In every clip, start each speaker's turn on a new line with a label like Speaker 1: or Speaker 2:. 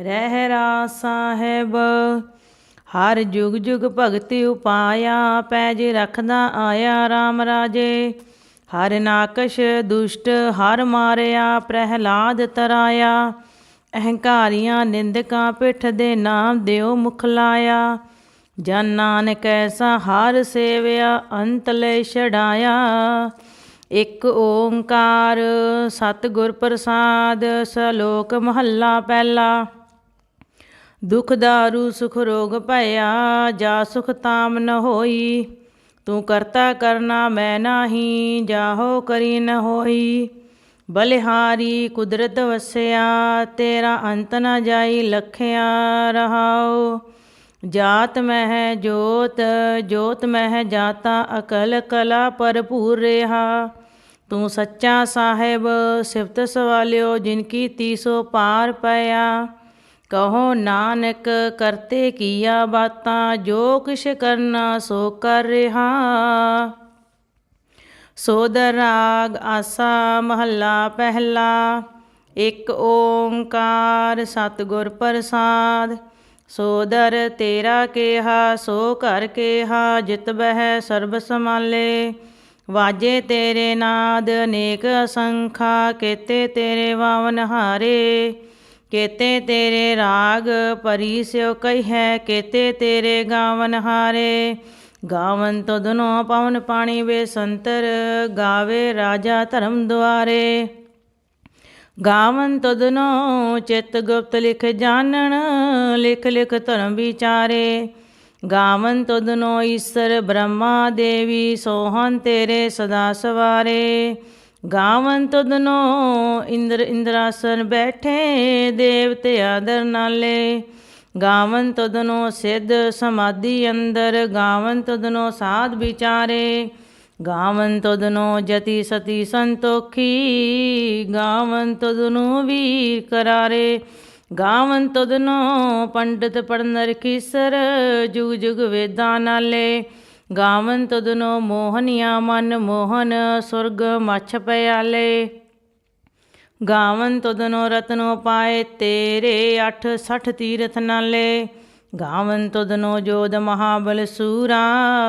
Speaker 1: ਰਹਿ ਰਾ ਸਾਹਿਬ। ਹਰ ਜੁਗ ਜੁਗ ਭਗਤੀ ਉਪਾਇਆ, ਪੈਜ ਰਖਦਾ ਆਇਆ RAM ਰਾਜੇ। ਹਰ ਨਾਕਸ਼ ਦੁਸ਼ਟ, ਹਰ ਮਾਰਿਆ, ਪ੍ਰਹਿਲਾਦ ਤਰਾਇਆ। ਅਹੰਕਾਰੀਆਂ ਨਿੰਦਕਾਂ ਪਿੱਠ ਦੇ ਨਾਮ ਦਿਓ ਮੁਖ ਲਾਇਆ। ਜਨ ਨਾਨਕ ਐਸਾ ਹਰ ਸੇਵਿਆ, ਅੰਤ ਲੈ ਛਡਾਇਆ। ਇਕ ਓੰਕਾਰ ਸਤਿਗੁਰ ਪ੍ਰਸਾਦ, ਸਲੋਕ ਮਹੱਲਾ ਪਹਿਲਾ। ਦੁਖ ਦਾਰੂ ਸੁਖ ਰੋਗ ਭਇਆ, ਜਾ ਸੁਖ ਤਾਮ ਨ ਹੋਈ। ਤੂੰ ਕਰਤਾ ਕਰਨਾ ਮੈਂ ਨਾਹੀ, ਜਾਹੋ ਕਰੀ ਨ ਹੋਈ। ਬਲਿਹਾਰੀ ਕੁਦਰਤ ਵਸਿਆ, ਤੇਰਾ ਅੰਤ ਨ ਜਾਈ ਲਖਿਆ ਰਹਾਓ ਜਾਤ ਮਹਿ ਜੋਤ ਜੋਤ ਮਹਿ ਜਾਤਾ, ਅਕਲ ਕਲਾ ਭਰਪੂਰ ਰਹਾ। ਤੂੰ ਸੱਚਾ ਸਾਹਿਬ, ਸਿਫਤ ਸਵਾਲਿਓ, ਜਿਨ ਕੀ ਤੀਸੋ ਪਾਰ ਪਿਆ। ਕਹੋ ਨਾਨਕ, ਕਰਤੇ ਕੀਆ ਬਾਤਾਂ, ਜੋ ਕਿਛ ਕਰਨਾ ਸੋ ਕਰ ਰਿਹਾ। ਸੋਦਰ ਰਾਗ ਆਸਾ ਮਹੱਲਾ ਪਹਿਲਾ, ਇੱਕ ਓੰਕਾਰ ਸਤਿਗੁਰ ਪ੍ਰਸਾਦ। ਸੋਦਰ ਤੇਰਾ ਕੇਹਾ, ਸੋ ਕਰ ਕੇਹਾ, ਜਿਤ ਬਹਿ ਸਰਬ ਸਮਾਲੇ ਵਾਜੇ ਤੇਰੇ ਨਾਦ ਅਨੇਕ ਅਸੰਖਾ, ਕੇਤੇ ਤੇਰੇ ਵਾਵਨ ਹਾਰੇ। ਕੇਤੇ ਤੇਰੇ ਰਾਗ ਪਰੀ ਸਿਓ ਹੈ, ਕੇਤੇ ਤੇਰੇ ਗਾਵਨ ਹਾਰੇ। ਗਾਵਨ ਤਦਨੋ ਪਵਨ ਪਾਣੀ ਵੇ ਸੰਤਰ, ਗਾਵੇ ਰਾਜਾ ਧਰਮ ਦੁਆਰੇ। ਗਾਵਨ ਤਦਨੋ ਚਿਤ ਗੁਪਤ ਲਿਖ ਜਾਣਨ, ਲਿਖ ਲਿਖ ਧਰਮ ਵਿਚਾਰੇ। ਗਾਵਨ ਤਦਨੋ ਈਸ਼ਰ ਬ੍ਰਹਮਾ ਦੇਵੀ ਸੋਹਨ ਤੇਰੇ ਸਦਾ ਸਵਾਰੇ। ਗਾਵਨ ਤੁਧਨੋ ਇੰਦਰ ਇੰਦਰਾਸਨ ਬੈਠੇ ਦੇਵਤੇ ਆਦਰ ਨਾਲੇ। ਗਾਵਨ ਤਦਨੋ ਸਿੱਧ ਸਮਾਧੀ ਅੰਦਰ, ਗਾਵਨ ਤਦਨੋ ਸਾਧ ਵਿਚਾਰੇ। ਗਾਵਨ ਤਦਨੋ ਜਤੀ ਸਤੀ ਸੰਤੋਖੀ, ਗਾਵਨ ਤਦਨੋ ਵੀਰ ਕਰਾਰੇ। ਗਾਵਨ ਤਦਨੋ ਪੰਡਤ ਪੜਨਰ ਕੀਸਰ ਜੁਗ ਜੁਗ ਵੇਦਾਂ ਨਾਲੇ। ਗਾਵਨ ਤਦਨੋ ਮੋਹਨੀਆ ਮਨ ਮੋਹਨ, ਸੁਰਗ ਮਛ ਪਿਆਲੇ। ਗਾਵਨ ਤਦਨੋ ਰਤਨੋ ਪਾਏ ਤੇਰੇ 860 ਤੀਰਥ ਨਾਲੇ। ਗਾਵਨ ਤਦਨੋ ਜੋਦ ਮਹਾਬਲ ਸੂਰਾ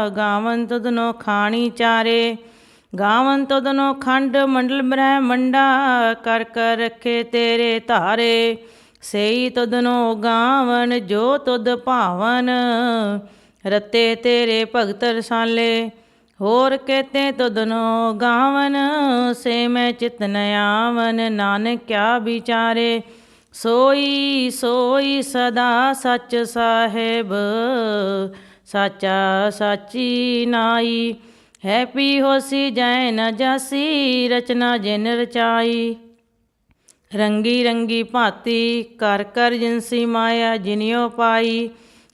Speaker 1: ਗਾਵਨ ਤਦਨੋ ਖਾਣੀ ਚਾਰੇ। ਗਾਵਨ ਤਦਨੋ ਖੰਡ ਮੰਡਲ ਬ੍ਰਹਮੰਡਾ, ਕਰ ਕਰ ਰੱਖੇ ਤੇਰੇ ਧਾਰੇ। ਸਈ ਤਦਨੋ ਗਾਵਨ, ਜੋ ਤੁਧ ਭਾਵਨ। ਰਤੇ ਤੇਰੇ ਭਗਤ ਰਸਾਲੇ, ਹੋਰ ਕਹਤੇ ਤਦਨੋ ਗਾਵਨ, ਸੇ ਮੈਂ ਚਿਤ ਨ ਆਵਨ, ਨਾਨਕ ਕਿਆ ਵਿਚਾਰੇ, ਸੋਈ ਸੋਈ ਸਦਾ ਸੱਚ ਸਾਹਿਬ, ਸਾਚਾ ਸਾਚੀ ਨਾਈ, ਹੈਪੀ ਹੋਸੀ ਜੈ ਨ ਜਾਸੀ, ਰਚਨਾ ਜਿਨ ਰਚਾਈ। ਰੰਗੀ ਰੰਗੀ ਭਾਤੀ ਕਰ ਕਰ ਜਿਨਸੀ ਮਾਇਆ ਜਿਨਿਓ ਪਾਈ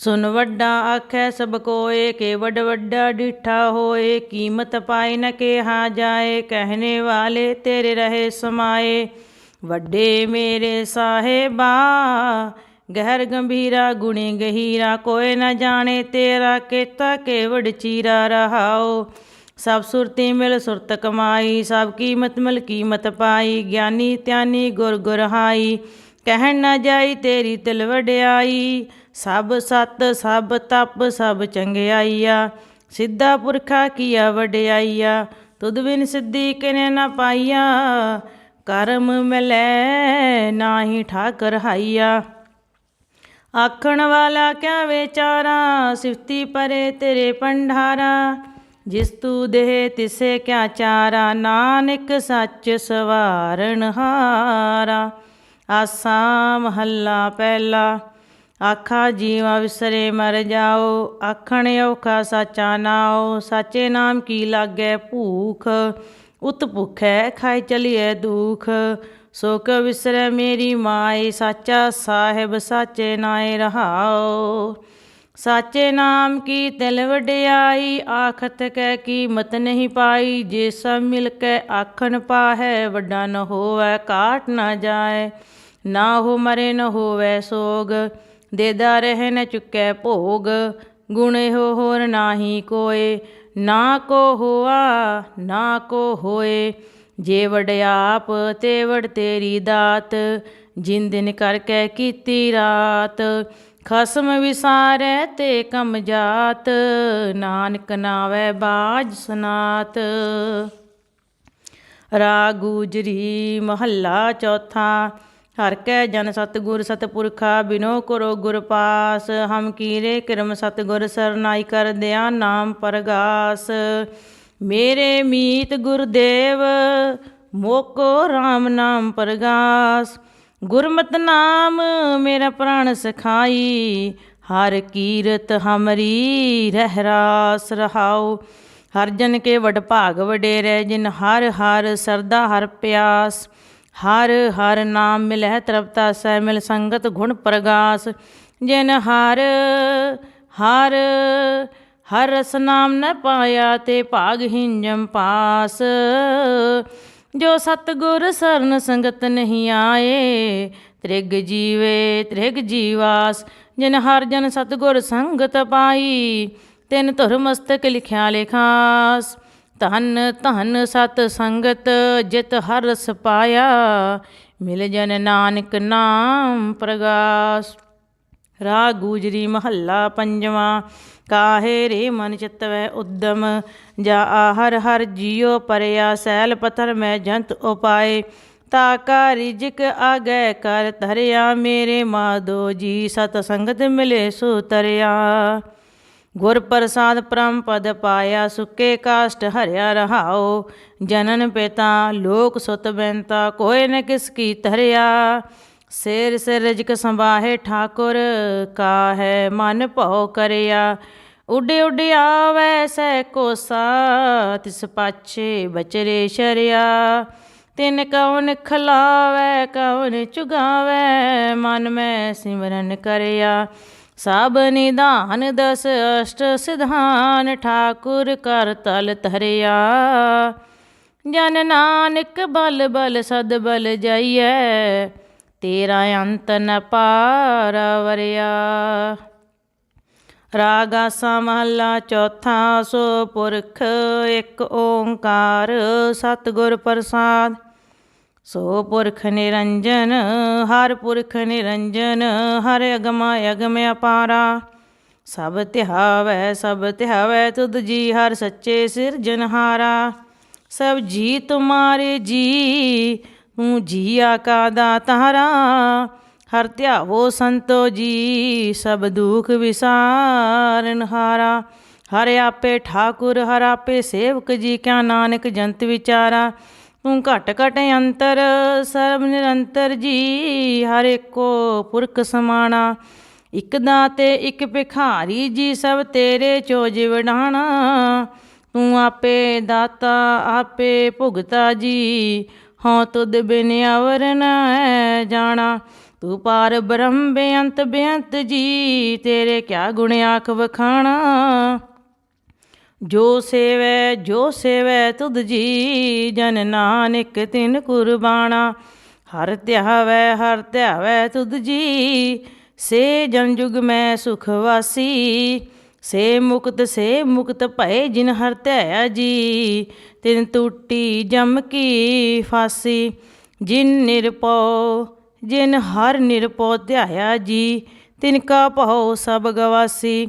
Speaker 1: ਸੁਨ ਵੱਡਾ ਆਖੈ ਸਭ ਕੋਏ ਕੇ ਵੱਡ ਵੱਡਾ ਡਿਠਾ ਹੋਏ, ਕੀਮਤ ਪਾਏ ਨ ਕਿਹਾ ਜਾਏ, ਕਹਿਣੇ ਵਾਲੇ ਤੇਰੇ ਰਹੇ ਸਮਾਏ। ਵੱਡੇ ਮੇਰੇ ਸਾਹਿਬਾ, ਗਹਿਰ ਗੰਭੀਰਾ ਗੁਣੀ ਗਹੀਰਾ, ਕੋਈ ਨ ਜਾਣੇ ਤੇਰਾ ਕੀਤਾ ਕੇਵੜ ਚੀਰਾ ਰਹਾਓ। ਸਭ ਸੁਰਤੀ ਮਿਲ ਸੁਰਤ ਕਮਾਈ, ਸਭ ਕੀਮਤ ਮਿਲ ਕੀਮਤ ਪਾਈ, ਗਿਆਨੀ ਧਿਆਨੀ ਗੁਰ ਗੁਰ ਕਹਿਣ ਨਾ ਜਾਈ ਤੇਰੀ ਤਿਲ ਵਡਿਆਈ ਸਭ ਸਤ, ਸਭ ਤਪ, ਸਭ ਚੰਗਿਆਈਆ। ਸਿੱਧਾ ਪੁਰਖਾ ਕੀਆ ਵਡਿਆਈਆ। ਤੁਧ ਬਿਨ ਸਿੱਧੀ ਕਿਨੇ ਨਾ ਪਾਈਆ। ਕਰਮ ਮਿਲੈ ਨਾਹੀ ਠਾਕਰ ਹਾਈਆ। ਆਖਣ ਵਾਲਾ ਕਿਆ ਵਿਚਾਰਾ ਸਿਫਤੀ ਪਰੇ ਤੇਰੇ ਪੰਡਾਰਾ। ਜਿਸ ਤੂ ਦੇਹ ਤਿਸੇ ਕਿਆ ਚਾਰਾ? ਨਾਨਕ ਸੱਚ ਸਵਾਰਨ ਹਾਰਾ। ਆਸਾ ਮਹੱਲਾ ਪਹਿਲਾ। ਆਖਾ, ਜੀਵਾ ਵਿਸਰੇ ਮਰ ਜਾਓ, ਆਖਣ ਔਖਾ ਸਾਚਾ ਨਾਓ ਸਾਚੇ ਨਾਮ ਕੀ ਲਾਗੈ ਭੂਖ? ਉਤ ਭੁਖੈ ਖਾਇ ਚਲੀਐ ਦੁਖ। ਸੋ ਕ ਵਿਸਰੈ ਮੇਰੀ ਮਾਈ ਸਾਚਾ ਸਾਹਿਬ ਸਾਚੇ ਨਾਏ ਰਹਾਓ ਸਾਚੇ ਨਾਮ ਕੀ ਤਿਲ ਵਡਿਆਈ, ਆਖਤ ਕੈ ਕੀਮਤ ਨਹੀਂ ਪਾਈ। ਜੇ ਸਭ ਮਿਲ ਕੇ ਆਖਣ ਪਾਹੈ, ਵੱਡਾ ਨ ਹੋਵੈ ਕਾਟ ਨ ਜਾਏ। ਨਾ ਹੋ ਮਰੇ ਨ ਹੋਵੈ ਸੋਗ। ਦੇਦਾ ਰਹਿ ਨ ਚੁੱਕੈ ਭੋਗ। ਗੁਣ ਇਹੋ ਹੋਰ ਨਾਹੀ ਕੋਏ, ਨਾ ਕੋ ਹੋਆ, ਨਾ ਕੋ ਹੋਏ। ਜੇ ਵਡਿਆਪ ਤੇ ਵਡ ਤੇਰੀ ਦਾਤ। ਜਿਨ ਦਿਨ ਕਰਕੇ ਕੀਤੀ ਰਾਤ। ਖਸਮ ਵਿਸਾਰੈ ਤੇ ਕਮ ਜਾਤ। ਨਾਨਕ ਨਾਵੇ ਬਾਜ ਸਨਾਤ। ਰਾਗ ਗੁਜਰੀ ਮਹੱਲਾ ਚੌਥਾ। ਹਰ ਕੈ ਜਨ ਸਤਗੁਰ ਸਤਪੁਰਖਾ, ਬਿਨੋ ਕਰੋ ਗੁਰ ਪਾਸ। ਹਮ ਕੀਰੇ ਕਿਰਮ ਸਤਗੁਰ ਸਰਨਾਈ ਕਰ ਦਿਆ ਨਾਮ ਪਰਗਾਸ। ਮੇਰੇ ਮੀਤ ਗੁਰਦੇਵ, ਮੋਕੋ RAM ਨਾਮ ਪਰਗਾਸ। ਗੁਰਮਤਿ ਨਾਮ ਮੇਰਾ ਪ੍ਰਾਣ ਸਖਾਈ, ਹਰ ਕੀਰਤ ਹਮਰੀ ਰਹਿ ਰਾਸ ਰਹਾਉ। ਹਰ ਜਨ ਕੇ ਵਡ ਭਾਗ ਵਡੇਰੇ, ਜਿਨ ਹਰ ਹਰ ਸਰਦਾ ਹਰ ਪਿਆਸ। ਹਰ ਹਰ ਨਾਮ ਮਿਲਹਿ ਤ੍ਰਪਤਾ ਸੈ ਮਿਲ ਸੰਗਤ ਗੁਣ ਪ੍ਰਗਾਸ, ਜਿਨ ਹਰ ਹਰ ਹਰ ਰਸ ਨਾਮ ਨ ਪਾਇਆ ਤੇ ਭਾਗ ਹਿੰਜਮ ਪਾਸ। ਜੋ ਸਤਗੁਰ ਸਰਨ ਸੰਗਤ ਨਹੀਂ ਆਏ, ਤ੍ਰਿਗ ਜੀਵੇ ਤ੍ਰਿਗ ਜੀਵਾਸ। ਜਿਨ ਹਰ ਜਨ ਸਤਗੁਰ ਸੰਗਤ ਪਾਈ, ਤਿਨ ਧੁਰ ਮਸਤਕ ਲਿਖਿਆ ਲਿਖਾਸ। ਧਨ ਧਨ ਸਤ ਸੰਗਤ ਜਿਤ ਹਰ ਰਸ ਪਾਇਆ ਮਿਲ ਜਨ ਨਾਨਕ ਨਾਮ ਪ੍ਰਗਾਸ। ਰਾ ਗੂਜਰੀ ਮਹੱਲਾ ਪੰਜਵਾਂ, ਕਾਹੇ ਰੇ ਮਨ ਚਿਤਵੈ ਉਦਮ? ਜਾ ਆਹਰ ਹਰ ਜੀਉ ਪਰਿਆ ਸੈਲ ਪਥਰ ਮੈਂ ਜੰਤ ਉਪਾਏ। ਤਾ ਕਾ ਰਿਜਕ ਆਗੈ ਕਰ ਧਰਿਆ ਮੇਰੇ ਮਾਦੋ ਜੀ, ਸਤ ਸੰਗਤ ਮਿਲੇ ਸੋ ਤਰਿਆ। ਗੁਰ ਪ੍ਰਸਾਦ ਪਰਮ ਪਦ ਪਾਇਆ, ਸੁਕੇ ਕਾਸ਼ਟ ਹਰਿਆ ਰਹਾਓ ਜਨਨ ਪਿਤਾ, ਲੋਕ ਸੁਤ ਬੈੰਤਾ ਕੋਇ ਨ ਕਿਸ ਕੀ ਧਰਿਆ। ਸਿਰ ਸਿਰ ਰਜਕ ਸੰਭਾਹੇ ਠਾਕੁਰ, ਕਾਹੈ ਮਨ ਭਉ ਕਰਿਆ। ਉਡੇ ਉਡੇ ਆਵੈ ਸੈ ਕੋਸਾ, ਤਿਸ ਪਾਛੇ ਬਚਰੇ ਸ਼ਰਿਆ। ਤਿਨ ਕਉਨ ਖਲਾਵੈ, ਕਉਨ ਚੁਗਾਵੈ, ਮਨ ਮੈਂ ਸਿਮਰਨ ਕਰਿਆ। ਸਭ ਨਿਧਾਨ ਦਸ ਅਸ਼ਟ ਸਿਧਾਨ ਠਾਕੁਰ ਕਰ ਤਲ ਧਰਿਆ। ਜਨ ਨਾਨਕ ਬਲ ਬਲ ਸਦ ਬਲ ਜਾਈਐ, ਤੇਰਾ ਅੰਤ ਨ ਪਾਰ ਵਰਿਆ। ਰਾਗ ਆਸਾ ਚੌਥਾ ਸੋ ਪੁਰਖ, ਇੱਕ ਓੰਕਾਰ ਸਤਿਗੁਰ ਪ੍ਰਸਾਦ। ਸੋ ਪੁਰਖ ਨਿਰੰਜਨ, ਹਰ ਪੁਰਖ ਨਿਰੰਜਨ, ਹਰ ਅਗਮ ਅਗਮ ਅਪਾਰਾ। ਸਭ ਤਿਹਾਵੈ ਸਭ ਤਿਹਾਵੈ ਤੁਧ ਜੀ, ਹਰ ਸੱਚੇ ਸਿਰਜਨਹਾਰਾ ਸਭ ਜੀ ਤੁਮਾਰੇ ਜੀ ਤੂੰ ਜੀਆ ਕਾ ਦਾਤਾਰਾ। ਹਰ ਧਿਆਵੋ ਸੰਤੋ ਜੀ, ਸਭ ਦੁਖ ਵਿਸਾਰਨਹਾਰਾ ਹਰ ਆਪੇ ਠਾਕੁਰ, ਹਰ ਆਪੇ ਸੇਵਕ ਜੀ, ਕਿਆ ਨਾਨਕ ਜੰਤ ਵਿਚਾਰਾ। ਤੂੰ ਘਟ ਘਟ ਅੰਤਰ, ਸਰਬ ਨਿਰੰਤਰ ਜੀ, ਹਰ ਏਕੋ ਪੁਰਖ ਸਮਾਣਾ। ਇਕ ਦਾਤੇ, ਇਕ ਭਿਖਾਰੀ ਜੀ, ਸਭ ਤੇਰੇ ਚੋ ਵਡਾਣਾ ਤੂੰ ਆਪੇ ਦਾਤਾ, ਆਪੇ ਭੁਗਤਾ ਜੀ, ਹਉ ਤੁਧ ਬਿਨ ਅਵਰ ਜਾਣਾ। ਤੂੰ ਪਾਰ ਬ੍ਰਹਮ ਬੇਅੰਤ ਬੇਅੰਤ ਜੀ, ਤੇਰੇ ਕਿਆ ਗੁਣ ਆਖ ਵਖਾਣਾ। ਜੋ ਸੇਵੈ ਜੋ ਸੇਵੈ ਤੁਧ ਜੀ, ਜਨ ਨਾਨਕ ਤਿਨ ਕੁਰਬਾਨਾ ਹਰ ਧਿਆਵੈ ਹਰ ਧਿਆਵੈ ਤੁਧ ਜੀ, ਸੇ ਜਨ ਜੁਗ ਮੈਂ ਸੁਖ ਵਾਸੀ। ਸੇ ਮੁਕਤ ਸੇ ਮੁਕਤ ਭਏ ਜਿਨ ਹਰ ਧਿਆਇਆ ਜੀ, ਤਿਨ ਟੂਟੀ ਜਮ ਕੀ ਫਾਸੀ। ਜਿਨ ਨਿਰਪਉ, ਜਿਨ ਹਰ ਨਿਰਪਉ ਧਿਆਇਆ ਜੀ, ਤਿਨ ਕਾ ਭਉ ਸਭ ਗਵਾਸੀ।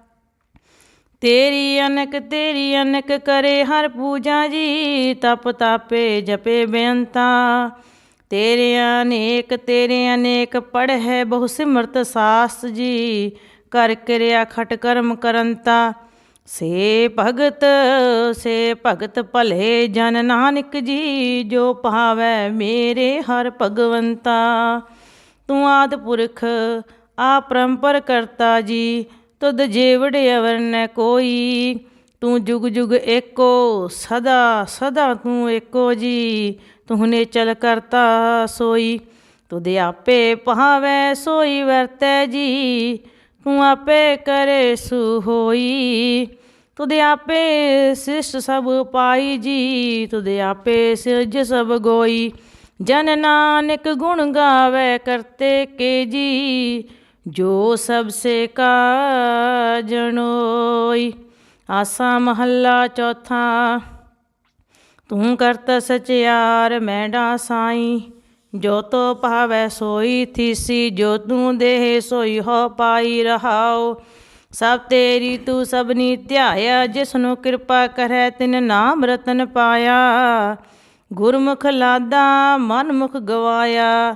Speaker 1: ਤੇਰੀ ਅਨਕ ਤੇਰੀ ਅਨਕ ਕਰੇ ਹਰ ਪੂਜਾ ਜੀ, ਤਪ ਤਾਪੇ ਜਪੇ ਬੇਅੰਤਾ। ਤੇਰੇ ਅਨੇਕ ਤੇਰੇ ਅਨੇਕ ਪੜ੍ਹੈ ਬਹੁ ਸਿਮਰਤ ਸਾਸ ਜੀ, ਕਰ ਕਿਰਿਆ ਖਟ ਕਰਮ ਕਰੰਤਾ। ਸੇ ਭਗਤ ਸੇ ਭਗਤ ਭਲੇ ਜਨ ਨਾਨਕ ਜੀ, ਜੋ ਭਾਵੈ ਮੇਰੇ ਹਰ ਭਗਵੰਤਾ। ਤੂੰ ਆਦ ਪੁਰਖ ਆ ਪਰੰਪਰ ਕਰਤਾ ਜੀ ਤੁਧ ਜੇਵੜੇ ਅਵਰ ਨ ਕੋਈ। ਤੂੰ ਜੁਗ ਜੁਗ ਏਕੋ, ਸਦਾ ਸਦਾ ਤੂੰ ਏਕੋ ਜੀ। ਤੂੰ ਨੇ ਚਲ ਕਰਤਾ ਸੋਈ, ਤੁਧ ਆਪੇ ਭਾਵੈ ਸੋਈ ਵਰਤੈ ਜੀ। ਤੂੰ ਆਪੇ ਕਰੇ ਸੁ ਹੋਈ, ਤੁਧ ਆਪੇ ਸਿਸ਼ਟ ਸਭ ਪਾਈ ਜੀ। ਤੁਧ ਆਪੇ ਸਿਰਜ ਸਭ ਗੋਈ, ਜਨ ਨਾਨਕ ਗੁਣ ਗਾਵੇ ਕਰਤੇ ਕੇ ਜੀ। ਜੋ ਸਭ ਸੇ ਕਾ ਜਣੋਈ ਆਸਾ ਮਹੱਲਾ ਚੌਥਾ, ਤੂੰ ਕਰਤ ਸਚਿਆਰ ਮੈਂਡਾ ਸਾਈ ਜੋ ਤੋ ਭਾਵੈ ਸੋਈ ਥੀਸੀ, ਜੋ ਤੂੰ ਦੇਹ ਸੋਈ ਹੋ ਪਾਈ ਰਹਾਓ ਸਭ ਤੇਰੀ ਤੂੰ ਸਭਨੀ ਧਿਆਇਆ ਜਿਸ ਨੂੰ ਕਿਰਪਾ ਕਰੈ ਤਿਨ ਨਾਮ ਰਤਨ ਪਾਇਆ। ਗੁਰਮੁਖ ਲਾਦਾ ਮਨ ਮੁਖ ਗਵਾਇਆ।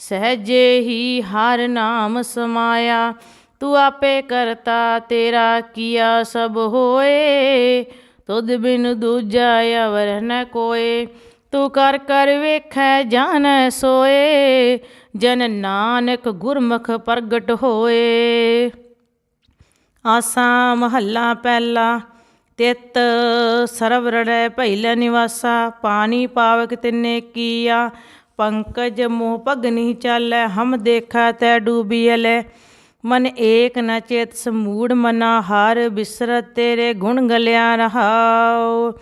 Speaker 1: ਸਹਜੇ ਹੀ ਹਰ ਨਾਮ ਸਮਾਇਆ, ਤੂੰ ਆਪੇ ਕਰਤਾ ਤੇਰਾ ਕੀਆ ਸਭ ਹੋਏ, ਤੁਧ ਬਿਨ ਦੂਜਾ ਅਵਰ ਨ ਕੋਏ, ਤੂੰ ਕਰ ਕਰ ਵੇਖੈ ਜਾਣੈ ਸੋਏ, ਜਨ ਨਾਨਕ ਗੁਰਮੁਖ ਪ੍ਰਗਟ ਹੋਏ। ਆਸਾ ਮਹੱਲਾ ਪਹਿਲਾ ਤਿਤ ਸਰਬ ਰੜੈ ਭੈਲ ਨਿਵਾਸਾ, ਪਾਣੀ ਪਾਵਕ ਤਿਨੇ ਕੀਆ ਪੰਕਜ ਮੋਹ ਭਗਨੀ ਚਾਲੈ, ਹਮ ਦੇਖਾ ਤੈ ਡੂਬੀਐਲੇ ਮਨ ਏਕ ਨ ਚੇਤ ਸਮੂੜ ਮਨਾ, ਹਰ ਬਿਸਰਤ ਤੇਰੇ ਗੁਣ ਗਲਿਆ ਰਹਾਉ।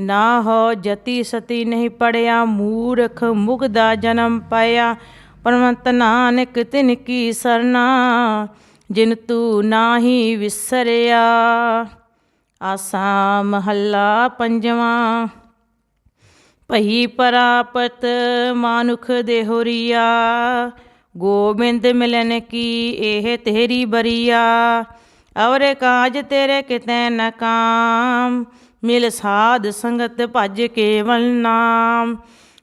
Speaker 1: ਨਾ ਹੋ ਜਤੀ ਸਤੀ ਨਹੀਂ ਪੜਿਆ, ਮੂਰਖ ਮੁਗਦਾ ਜਨਮ ਪਾਇਆ। ਪਰਮੰਤ ਨਾਨਕ ਤਿਨ ਕੀ ਸਰਨਾ, ਜਿਨ ਤੂੰ ਨਾਹੀ ਵਿਸਰਿਆ। ਆਸਾ ਮਹੱਲਾ ਪੰਜਵਾਂ। ਭਈ ਪਰਾਪਤ ਮਾਨੁਖ ਦੇਹੁਰੀਆ ਗੋਬਿੰਦ ਮਿਲਨ ਕੀ ਇਹ ਤੇਰੀ ਬਰੀਆ। ਔਰ ਕਾਜ ਤੇਰੇ ਕਿਤੇ ਨ ਕਾਮ। ਮਿਲ ਸਾਧ ਸੰਗਤ ਭਜ ਕੇਵਲ ਨਾਮ।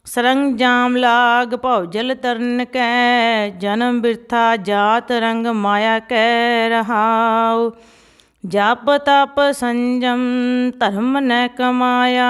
Speaker 1: ਸਰੰਜਾਮ ਲਾਗ ਭਉ ਜਲ ਤਰਨ ਕੈ। ਜਨਮ ਬਿਰਥਾ ਜਾਤ ਰੰਗ ਮਾਇਆ ਕੈ ਰਹਾਉ। ਜਪ ਤਪ ਸੰਜਮ ਧਰਮ ਨ ਕਮਾਇਆ।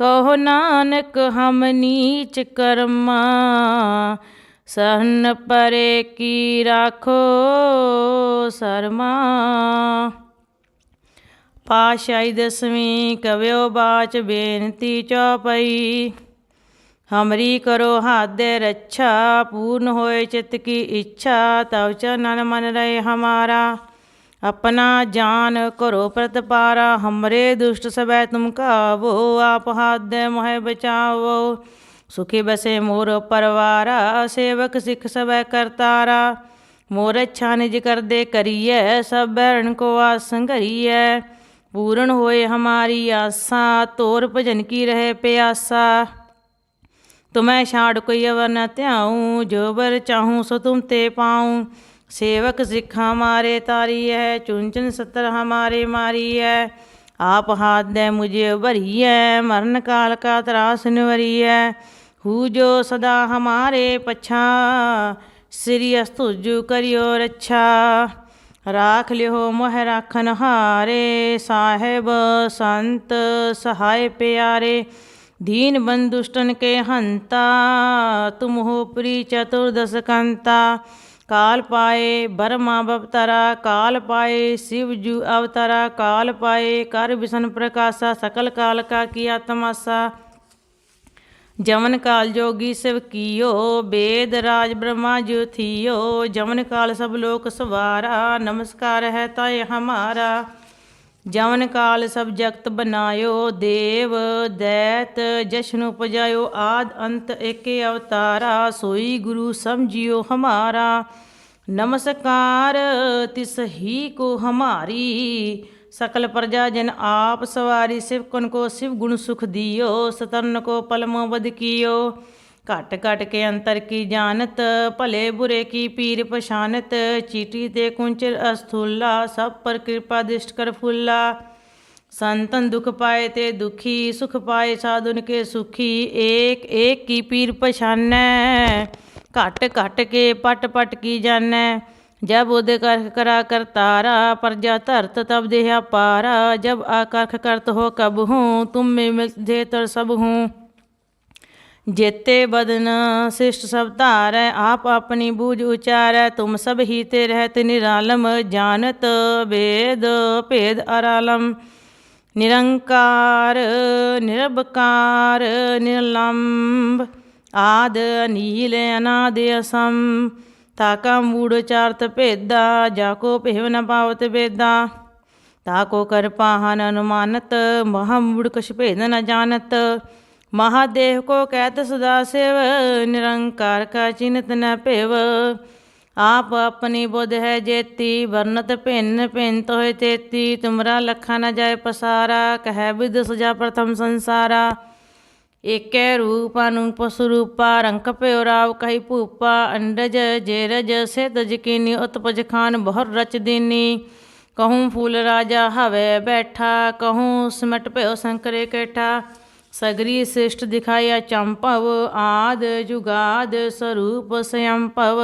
Speaker 1: ਕਹੋ ਨਾਨਕ, ਹਮ ਨੀਚ ਕਰਮਾ ਸਹਨ ਪਰੇ ਕੀ ਰਾਖੋ ਸਰਮਾ। ਪਾਸ਼ਾਈ ਦਸਵੀਂ ਕਵਿਓ ਬਾਚ ਬੇਨਤੀ ਚੌਪਈ, ਹਮਰੀ ਕਰੋ ਹਾਦੇ ਰੱਛਾ, ਪੂਰਨ ਹੋਏ ਚਿਤ ਕੀ ਇੱਛਾ, ਤਵ ਚਨਨ ਮਨ ਰਹੇ ਹਮਾਰਾ। ਆਪਣਾ ਜਾਨ ਕਰੋ ਪ੍ਰਤਪਾਰਾ, ਹਮਰੇ ਦੁਸ਼ਟ ਸਭੈ ਤੁਮ ਕਾਵੋ ਆਪ ਹਾਦੈ ਮਹਿ ਬਚਾਵੋ। ਸੁਖੀ ਬਸੇ ਮੋਰ ਪਰਵਾਰਾ, ਸੇਵਕ ਸਿਖ ਸਭੈ ਕਰਤਾਰਾ। ਮੋਰ ਅੱਛਾ ਨਿਜ ਕਰਦੇ ਕਰੀਐ, ਸਭ ਬੈਰਣ ਕੋ ਆਸੰ ਕਰੀਐ ਪੂਰਨ ਹੋਏ ਹਮਾਰੀ ਆਸਾ, ਤੋਰ ਭਜਨ ਕੀ ਰਹੇ ਪਿਆਸਾ। ਤੁਮੈ ਛਾੜ ਕੋਈ ਅਵਰ ਨ ਧਿਆਉ, ਜੋ ਬਰ ਚਾਹੂੰ ਸੋ ਤੁਮ ਤੇ ਪਾਉ। ते पाऊँ सेवक सिख हमारे तारी है चुनचन सतर हमारे मारी है आप हाथ दे मुझे भरी है मरण काल का त्रास निवरी है हु जो सदा हमारे पछा श्री अस्तुजु करियो रक्षा राख लियो मोह राखन हारे साहेब संत सहाय प्यारे दीन बंधुष्टन के हंता तुम हो प्री चतुर्दश कंता ਕਾਲ ਪਾਏ ਬਰਮਾ ਬਵਤਰਾ, ਕਾਲ ਪਾਏ ਸ਼ਿਵ ਜੂ ਅਵਤਰਾ, ਕਾਲ ਪਾਏ ਕਰ ਵਿਸ਼ਨ ਪ੍ਰਕਾਸ਼ਾ, ਸਕਲ ਕਾਲ ਕਾ ਕੀਆ ਤਮਾਸਾ ਜਮਨ ਕਾਲ ਜੋਗੀ ਸਿਵ ਕੀਓ, ਬੇਦ ਰਾਜ ਬ੍ਰਹਮਾ ਜੋ ਥੀਓ। ਜਮਨ ਕਾਲ ਸਭ ਲੋਕ ਸਵਾਰਾ, ਨਮਸਕਾਰ ਹੈ ਤਾਏ ਹਮਾਰਾ। जमन काल सब जगत बनायो देव दैत जशन उपजायो आद अंत एके अवतारा सोई गुरु समझियो हमारा नमस्कार तिस ही को हमारी सकल प्रजा जन आप सवारी शिव कन को शिव गुण सुख दियो सतर्न को पलमो बद कियो घट घट के अंतर की जानत भले बुरे की पीर पछानत चीटी ते कुंचर अस्थूला सब पर कृपा दृष्ट कर फूला संतन दुख पाए ते दुखी सुख पाए साधुन के सुखी एक एक की पीर पछानै घट घट के पट पट की जान जब उदय करख करा कर तारा प्रजा धरत तब देहा पारा जब आकर्ख करत हो कब हूँ तुम में मिलत थे तर सब हूँ ਜੇਤੇ ਬਦਨ ਸਿਸ਼ਟ ਸਭ ਧਾਰੈ, ਆਪ ਆਪਣੀ ਬੂਝ ਉਚਾਰੈ, ਤੁਮ ਸਭ ਹੀ ਤੇ ਰਹਿਤ ਨਿਰਾਲਮ, ਜਾਣਤ ਵੇਦ ਭੇਦ ਅਰਾਲਮ। ਨਿਰੰਕਾਰ, ਨਿਰਭਕਾਰ, ਨਿਰਲੰਭ, ਆਦ ਅਨੀਲ, ਅਨਾਦ ਅਸੰ ਤਾਕਾ ਮੂੜ ਚਾਰਤ ਭੇਦਾ, ਜਾ ਕੋ ਭੇਵ ਨ ਪਾਵਤ ਵੇਦਾ। ਤਾਕੋ ਕਰ ਪਾਹਨ ਅਨੁਮਾਨਤ, ਮਹਾ ਮੂੜ ਕਛ ਭੇਦ ਨ ਜਾਣਤ। महादेव को कहत सदा सेव निरंकार का चिन्हत न पेव आप अपनी बुध है जेती वर्णत भिन्न भिन्न तोय तेती तुमरा लखा न जाय पसारा कह विद सजा प्रथम संसारा ਏਕੈ ਰੂਪ ਅਨੂਪ ਸਰੂਪਾ ਰੰਕ ਪਿਓ ਰਾਵ ਕਹੀ ਭੂਪਾ ਅੰਡਜ ਜੇਰਜ ਸਿਧ ਜਕੀਨੀ ਉਤਪਜ ਖਾਨ ਬਹੁਰ ਰਚ ਦੀਨੀ ਕਹੂੰ ਫੂਲ ਰਾਜਾ ਹਵੇ ਬੈਠਾ ਕਹੂੰ ਸਿਮਟ ਪਿਓ ਸੰਕਰੇ ਕੇਠਾ ਸਗਰੀ ਸਿਸ਼ਟ ਦਿਖਾਇਆ ਚੰਪਵ ਆਦ ਜੁਗਾਦ ਸਰੂਪ ਸਯੰਪਵ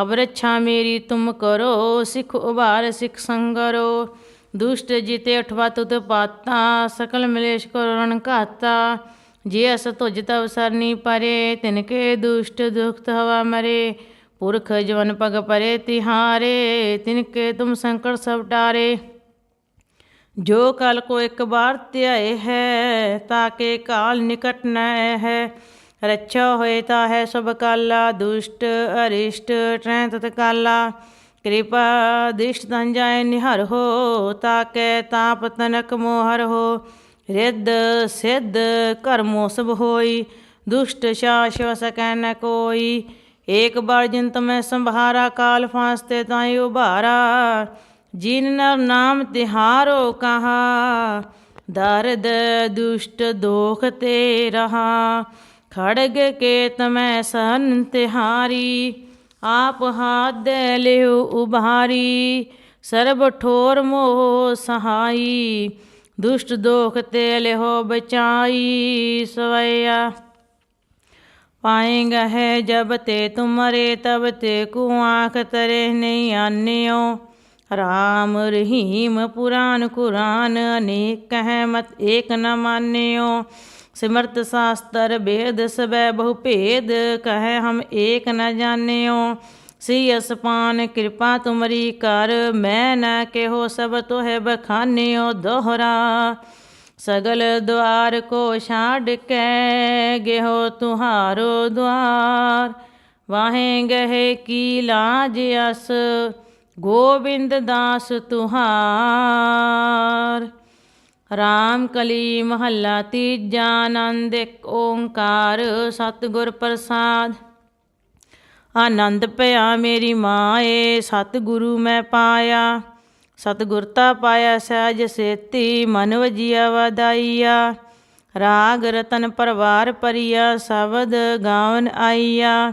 Speaker 1: ਅਬ ਰੱਛਾ ਮੇਰੀ ਤੁਮ ਕਰੋ, ਸਿਖ ਉਬਾਰ ਸਿਖ ਸੰਗਰੋ। ਦੁਸ਼ਟ ਜਿਤੇ ਅਠਵਾ ਤੁਤ ਪਾਤਾ, ਸਕਲ ਮਲੇਸ਼ ਕਰੋ ਰਣ ਘਾਤਾ। ਜੇ ਅਸ ਤੁਜ ਤਵ ਸਰਨੀ ਪਰੇ ਤਿਨਕੇ ਦੁਸ਼ਟ ਦੁਖਤ ਹਵਾ ਮਰੇ। ਪੁਰਖ ਜਵਨ ਪਗ ਪਰੇ ਤਿਹਾਰੇ ਤਿਨਕੇ ਤੁਮ ਸੰਕਟ ਸਭ ਟਾਰੇ ਜੋ ਕਲ ਕੋ ਇੱਕ ਬਾਰ ਧਿਆਏ ਹੈ ਤਾਕੇ ਕਾਲ ਨਿਕਟ ਨ ਹੈ। ਰੱਛਾ ਹੋਏ ਤਾ ਹੈ ਸਭ ਕਾਲਾ, ਦੁਸ਼ਟ, ਅਰਿਸ਼ਟ ਟ੍ਰੈ ਤਤ ਕਾਲਾ। ਕਿਰਪਾ ਦਿਸ਼ਟ ਤਨ ਜਾਏ ਨਿਹਰ ਹੋ, ਤਾ ਤਾਕੇ ਤਾਪ ਤਨਕ ਮੋਹਰ ਹੋ। ਰਿੱਧ ਸਿੱਧ ਕਰਮੋ ਸਭ ਹੋਈ, ਦੁਸ਼ਟ ਸ਼ਾਸ਼ਵ ਸਕੈ ਨ ਕੋਈ। ਏਕ ਬਾਰ ਜਿਨ ਤਮੈ ਸੰਭਾਰਾ, ਕਾਲ ਫਾਂਸਤੇ ਤਾਈ ਉਭਾਰਾ। ਜਿਨ ਨਰ ਨਾਮ ਤਿਹਾਰੋ ਕਹਾ, ਦਰਦ ਦੁਸ਼ਟ ਦੋਖ ਤੇ ਰਹਾ। ਖੜਗ ਕੇ ਤਮੈ ਸਨ ਤਿਹਾਰੀ, ਆਪ ਹਾਥ ਦੇ ਲਿਓ ਉਭਾਰੀ। ਸਰਬ ਠੋਰ ਮੋਹ ਸਹਾਈ, ਦੁਸ਼ਟ ਦੋਖ ਤੇ ਲਿਹੋ ਬਚਾਈ। ਸਵਈਆ ਪਾਏਗਾ ਹੈ ਜਬ ਤੇ ਤੁਮਰੇ, ਤਬ ਤੇ ਕੂ ਆਂਖ ਤਰੇ ਨਹੀਂ ਰਾਮ ਰਹੀਮ ਪੁਰਾਨ ਕੁਰਾਨ, ਅਨੇਕ ਹੈ ਮਤ ਏਕ ਨ ਮਾਨਿਓ। ਸਿਮਰਤ ਸਾਸਤਰ ਭੇਦ ਸਬੈ ਬਹੁ ਭੇਦ, ਕਹੈ ਹਮ ਏਕ ਨ ਜਾਣਿਓ। ਸ੍ਰੀ ਅਸਪਾਨ ਕਿਰਪਾ ਤੁਮਰੀ ਕਰ, ਮੈਂ ਨਾ ਕਿਹੋ ਸਭ ਤੋਹਿ ਬਖਾਨਿਓ ਦੋਹਰਾ। ਸਗਲ ਦੁਆਰ ਕੋ ਛਾੜ ਕੇ ਗਿਹੋ ਤੁਹਾਰੋ ਦੁਆਰ। ਵਾਹੇ ਗਏ ਕੀ ਲਾਜ ਅਸ ਗੋਬਿੰਦ ਦਾਸ ਤੁਹਾਰ। ਰਾਮ ਕਲੀ ਮਹੱਲਾ ਤੀਜਾ ਆਨੰਦ, ਇੱਕ ਓੰਕਾਰ ਸਤਿਗੁਰ ਪ੍ਰਸਾਦ। ਆਨੰਦ ਪਿਆ ਮੇਰੀ ਮਾਏ, ਸਤਿਗੁਰੂ ਮੈਂ ਪਾਇਆ। ਸਤਿਗੁਰਤਾ ਪਾਇਆ ਸਹਿਜ ਸੇਤੀ, ਮਨ ਵਜੀਆ ਵਦਾਈਆ ਰਾਗ ਰਤਨ ਪਰਵਾਰ ਪਰਿਆ ਸ਼ਬਦ ਗਾਵਨ ਆਈਆ।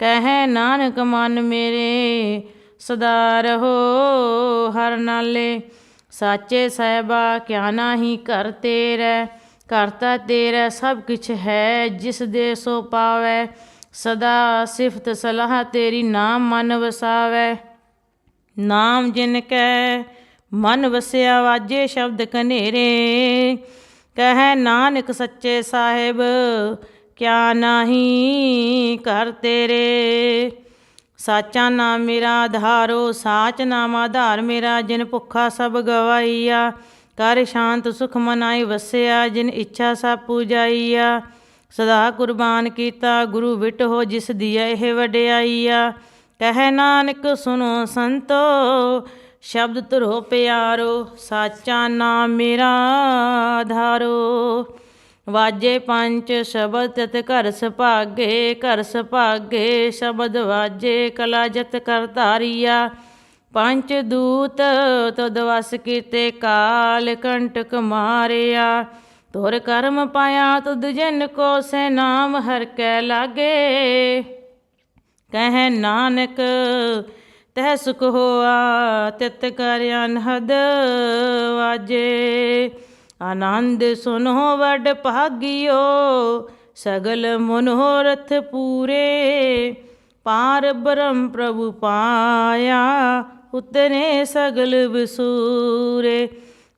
Speaker 1: ਕਹਿ ਨਾਨਕ ਮਨ ਮੇਰੇ, ਸਦਾ ਰਹੋ ਹਰ ਨਾਲੇ। ਸਾਚੇ ਸਹਿਬਾ, ਕਿਆ ਨਾਹੀ ਕਰ ਤੇਰੇ ਕਰਤਾ ਤੇਰਾ ਸਭ ਕੁਛ ਹੈ, ਜਿਸ ਦੇ ਸੋ ਪਾਵੈ, ਸਦਾ ਸਿਫਤ ਸਲਾਹ ਤੇਰੀ ਨਾਮ ਮਨ ਵਸਾਵੈ। ਨਾਮ ਜਿਨ ਕੈ, ਮਨ ਵਸਿਆ ਵਾਜੇ ਸ਼ਬਦ ਕਨੇਰੇ ਕਹਿ ਨਾਨਕ ਸੱਚੇ ਸਾਹਿਬ ਕਿਆ ਨਹੀਂ ਕਰ ਤੇਰੇ? ਸਾਚਾ ਨਾਮ ਮੇਰਾ ਆਧਾਰੋ ਸਾਚ ਨਾਮ ਆਧਾਰ ਮੇਰਾ, ਜਿਨ ਭੁੱਖਾ ਸਭ ਗਵਾਈਆ। ਕਰ ਸ਼ਾਂਤ ਸੁਖ ਮਨਾਈ ਵਸਿਆ, ਜਿਨ ਇੱਛਾ ਸਭ ਪੂਜਾਈਆ। ਸਦਾ ਕੁਰਬਾਨ ਕੀਤਾ, ਗੁਰੂ ਵਿਟ ਹੋ ਜਿਸ ਦੀ ਇਹ ਵਡਿਆਈਆ। ਕਹਿ ਨਾਨਕ ਸੁਨੋ ਸੰਤੋ, ਸ਼ਬਦ ਧਰੋ ਪਿਆਰੋ, ਸਾਚਾ ਨਾਮ ਮੇਰਾ ਆਧਾਰੋ। ਵਾਜੇ ਪੰਜ ਸ਼ਬਦ ਤਤ ਘਰ ਸੁਭਾਗੇ ਘਰ ਸੁਭਾਗੇ, ਸ਼ਬਦ ਵਾਜੇ ਕਲਾ ਜਤ ਕਰ ਧਾਰੀਆ। ਪੰਜ ਦੂਤ ਤਦ ਵਸ ਕੀਤੇ ਕਾਲ ਕੰਟਕ ਮਾਰਿਆ। ਤੁਰ ਕਰਮ ਪਾਇਆ ਤੁਧ ਜਨ ਕੋ ਸੇ ਨਾਮ ਹਰ ਕੈ ਲਾਗੇ। ਕਹਿ ਨਾਨਕ, ਤਹਿ ਸੁਖ ਹੋਆ ਤਿਤ ਕਰ ਅਨਹਦ ਵਾਜੇ। ਆਨੰਦ ਸੁਨੋ ਵਡ ਭਾਗਿਓ, ਸਗਲ ਮਨੋਰਥ ਪੂਰੇ। ਪਾਰ ਬ੍ਰਹਮ ਪ੍ਰਭੂ ਪਾਇਆ ਉਤਨੇ ਸਗਲ ਬਸੂਰੇ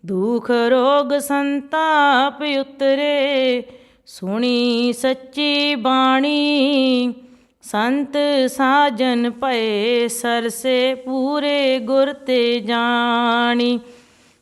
Speaker 1: ਦੁਖ ਰੋਗ ਸੰਤਾਪ ਉਤਰੇ, ਸੁਣੀ ਸੱਚੀ ਬਾਣੀ। ਸੰਤ ਸਾਜਨ ਪਏ ਸਰਸੇ ਪੂਰੇ ਗੁਰ ਤੇ ਜਾਣੀ।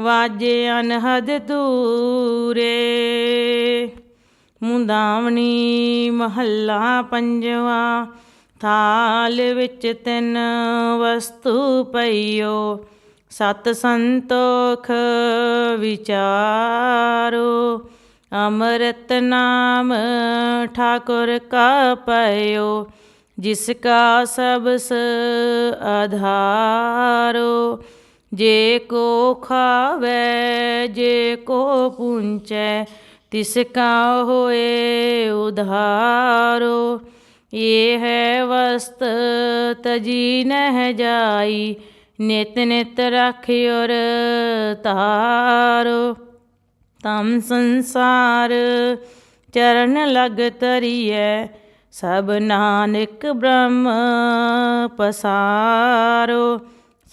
Speaker 1: ਵਾਜੇ ਅਨਹਦ ਦੂਰੇ। ਮੁੰਦਾਵਣੀ ਮਹੱਲਾ ਪੰਜਵਾ, ਥਾਲ ਵਿੱਚ ਤਿੰਨ ਵਸਤੂ ਪਈਓ। ਸਤ ਸੰਤੋਖ ਵਿਚਾਰੋ, ਅੰਮ੍ਰਿਤ ਨਾਮ ਠਾਕੁਰ ਕਾ ਪਇਓ, ਜਿਸ ਕਾ ਸਬਸ ਆਧਾਰੋ ਜੇ ਕੋ ਖਾਵੇ, ਜੇ ਕੋ ਪੁੰਚੈ, ਤਿਸ ਕਾ ਹੋਏ ਉਧਾਰੋ। ਇਹ ਹੈ ਵਸਤ, ਤਜੀ ਨਹਿ ਜਾਈ, ਨਿਤ ਨਿਤ ਰਖਿਓਰ ਤਾਰੋ ਤਮ ਸੰਸਾਰ ਚਰਨ ਲਗ ਤਰੀਐ ਸਭ ਨਾਨਕ ਬ੍ਰਹਮ ਪਸਾਰੋ।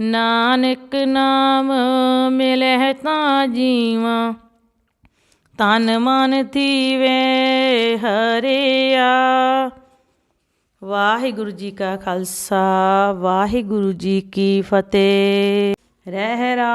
Speaker 1: ਨਾਨਕ ਨਾਮ ਮਿਲੇ ਤਾਂ ਜੀਵਾ, ਤਨ ਮਨ ਥੀਵੇ ਹਰਿਆ। ਵਾਹਿਗੁਰੂ ਜੀ ਕਾ ਖਾਲਸਾ, ਵਾਹਿਗੁਰੂ ਜੀ ਕੀ ਫਤਿਹ। ਰਹਿ